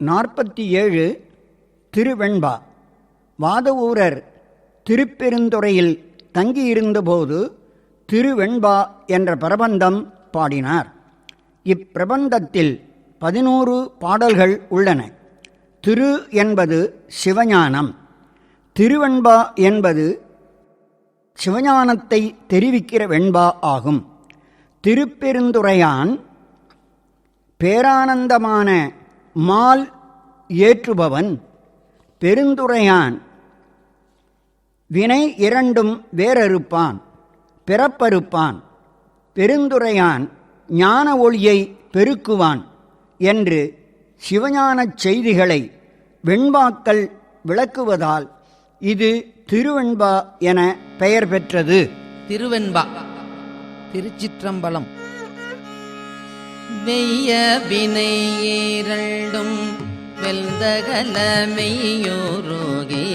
நாற்பத்தி ஏழு திருவெண்பா. வாதவூரர் திருப்பெருந்துறையில் தங்கியிருந்தபோது திருவெண்பா என்ற பிரபந்தம் பாடினார். இப்பிரபந்தத்தில் பதினோரு பாடல்கள் உள்ளன. திரு என்பது சிவஞானம். திருவெண்பா என்பது சிவஞானத்தை தெரிவிக்கிற வெண்பா ஆகும். திருப்பெருந்துறையான் பேரானந்தமான மால் ஏற்றுபவன் பெருந்துரையான். வினை இரண்டும் வேறறுப்பான் பிறப்பறுப்பான். பெருந்துரையான் ஞான ஒளியை பெருக்குவான் என்று சிவஞானச் செய்திகளை வெண்பாக்கள் விளக்குவதால் இது திருவெண்பா என பெயர் பெற்றது. திருவெண்பா திருச்சிற்றம்பலம். வெய்ய வினை இரண்டும் வெல்தகல மெய்யோரோகே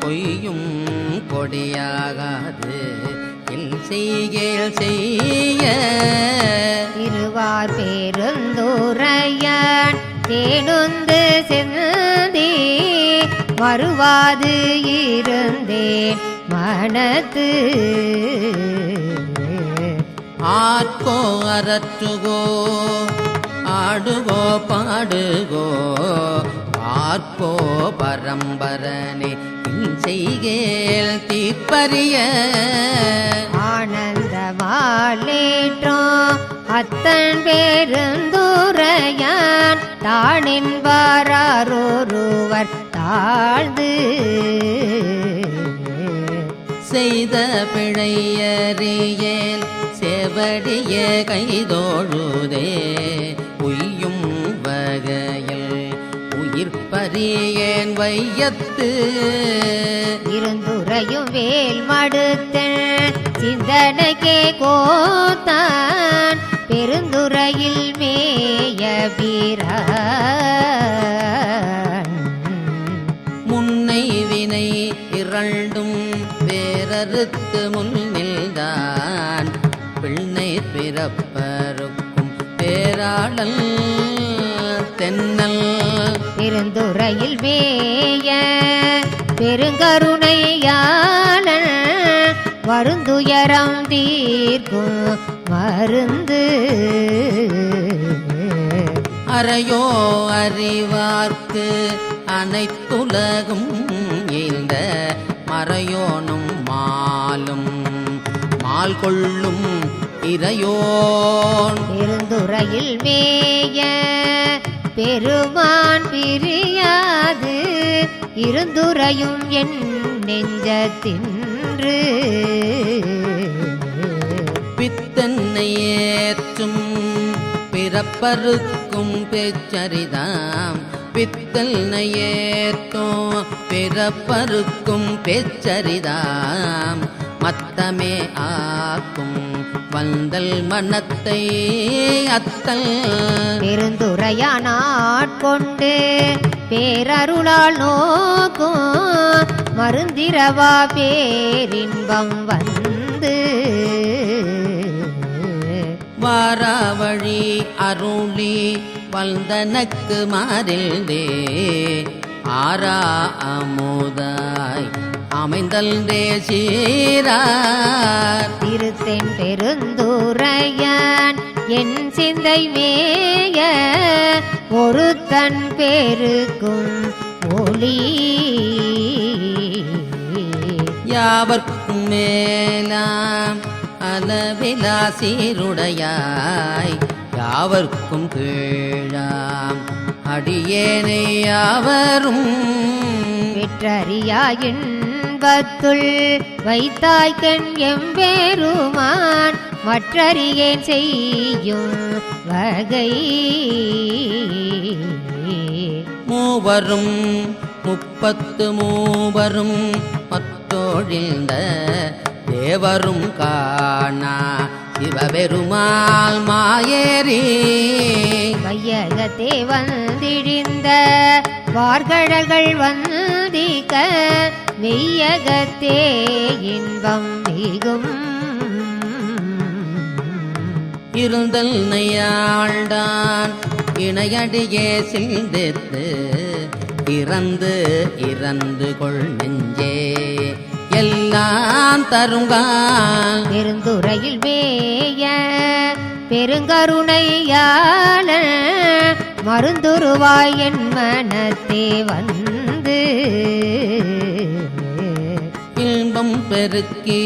பொய்யும் கொடியாகாது. இல் செய்கேல் செய்ய இருவார் பேருந்துரையான் தேனுந்து செந்தி வருவாது இருந்தேன் மனத்து ஆர்க்கோ அரற்றுகோ ஆடுகோ பாடுகோ பார்ப்போ பரம்பரனே செய்கேல் தீப்பறிய. ஆனந்தமாலேற்றோம் அத்தன் பேருந்துரையான் தானின்பாரொருவர் தாழ்ந்து. செய்த பிழையறியேல் செவடிய கைதோழுதே. உய்யும் வகையில் உயிர் பறியேன் வையத்து. இருந்துரையும் வேல் மடுத்தன். சிந்தனைக்கே கோத்தான். பெருந்துறையில் மேய வீரன். முன்னை வினை இரண்டும் வேறறுத்து பிள்ளை பிறப்பருக்கும் பேராளல் தென்னல். பெருந்துறையில் மேய பெருங்கருணையாளன் வருந்துயரம் தீர்க்கும் மருந்து. அறையோ அறிவார்க்கு அனைத்துலகும் இந்த மறையோனும் மாலும். மால் கொள்ளும் இறையோன். பெருந்துறையில் மேய பெருமான் பிரியாது. இருந்துரையும் என் நெஞ்சத்தின்று. பித்தன்னை ஏற்றும் பிறப்பருக்கும் பேச்சரிதாம். பித்தல்னை ஏற்றோ பிறப்பருக்கும் பேச்சரிதாம். மத்தமே ஆக்கும் வந்தல் மனத்தை அத்தல் பெருந்துரையானாட்கொண்டு பேரருளால் நோக்கும் மருந்திரவா பேரின்பம் வந்து வாராவழி அருளி வந்தனக்கு மாறில்தே ஆரா அமுதாய் அமைந்தல் தேசீரார். திருத்தென் பெருந்துரையான் என் சிந்தை மேய ஒரு தன் பெருக்கும் ஒளி. யாவர்க்கும் மேலாம் அளவிலா சீருடையாய் யாவர்க்கும் கீழாம் அடியேனை யாவரும் வெற்றறியா இன்பத்துள் வைத்தாய்க்கண் எம்பெருமான் மற்றறியேன் செய்யும் வகை. மூவரும் முப்பத்து மூவரும் பத்தோழிந்த தேவரும் காணா. சிவபெருமாள் மாயேரி கையகத்தே வந்திழிந்த வார்கழல்கள் வந்திக்க மெய்யகத்தே இன்பம் மிகும் இருந்தல் நையாழ்தான் இணையடியே சிந்தித்து இறந்து இறந்து கொள் நெஞ்சே. எல்லாம் தருங்கான் பெருந்துறையில் மேய பெருங்கருணையாள மருந்துருவாய் என் மனத்தே வந்து. இன்பம் பெருக்கி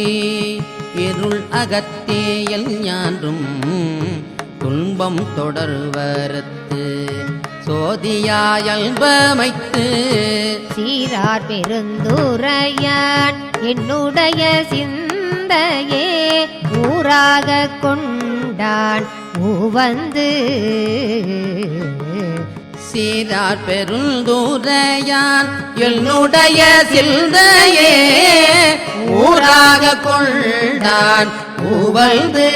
இருள் அகத்தேயல் ஞான்றும். துன்பம் தொடர்வரத்து சோதியாயல்பமைத்து சீரார் பெருந்துரையான் என்னுடைய சிந்தையே ஊராக கொண்டான் ஊவந்து சீரார் பெருந்தூரையான் என்னுடைய சிந்தையே ஊராக கொண்டான் உவழ்ந்து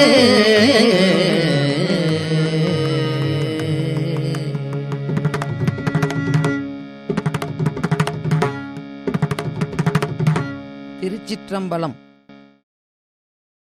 திருச்சிற்றம்பலம்